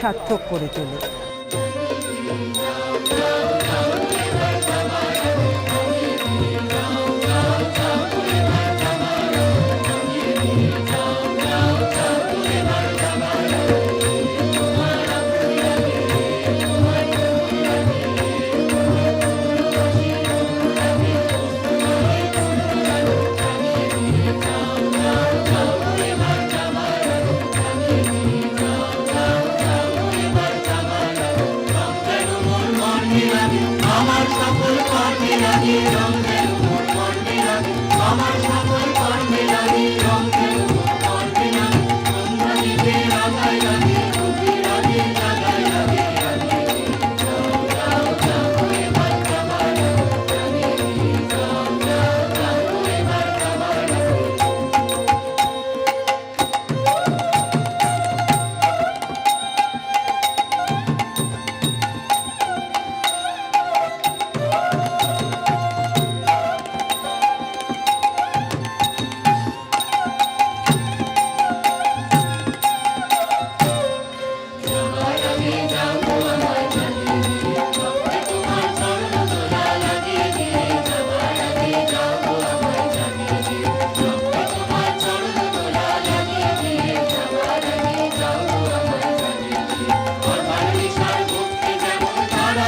সার্থক করে তোলে। কর্মে লাগে আমার সকল কর্মে লাগে রঙের মোট কর্মে লাগে আমার সকল কর্মে লাগে রঙের